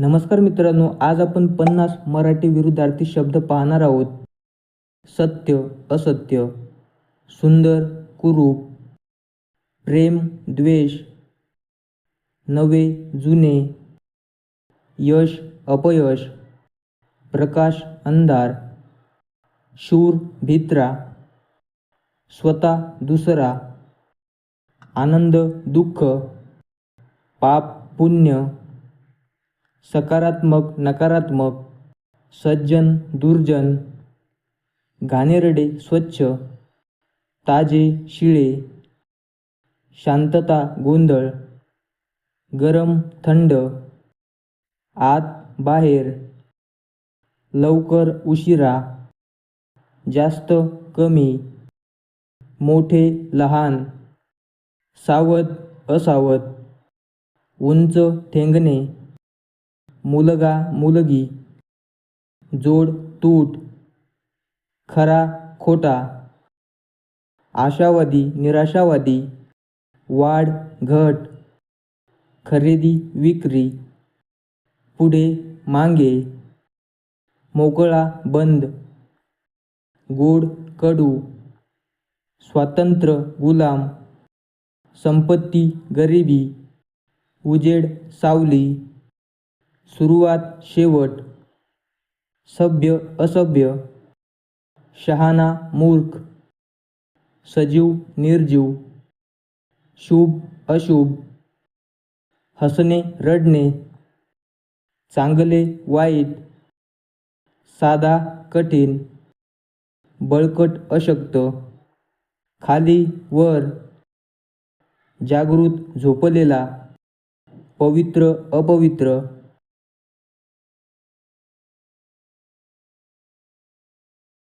नमस्कार मित्रांनो आज आपण पन्नास मराठी विरुद्धार्थी शब्द पाहणार आहोत. सत्य असत्य सुंदर कुरूप प्रेम द्वेष नवे जुने यश अपयश प्रकाश अंधार शूर भित्रा स्वतः दुसरा आनंद दुःख पाप पुण्य सकारात्मक नकारात्मक सज्जन दुर्जन घाणेरडे स्वच्छ ताजे शिळे शांतता गोंधळ गरम थंड आत बाहेर लवकर उशिरा जास्त कमी मोठे लहान सावध असावध उंच ठेंगणे मुलगा मुलगी जोड तूट खरा खोटा आशावादी निराशावादी वाढ घट खरेदी विक्री पुढे मागे मोकळा बंद गोड कडू स्वातंत्र्य गुलाम संपत्ती गरिबी उजेड सावली सुरुवात शेवट सभ्य असभ्य शहाणा मूर्ख सजीव निर्जीव शुभ अशुभ हसणे रडणे चांगले वाईट साधा कठीण बळकट अशक्त खाली वर जागृत झोपलेला पवित्र अपवित्र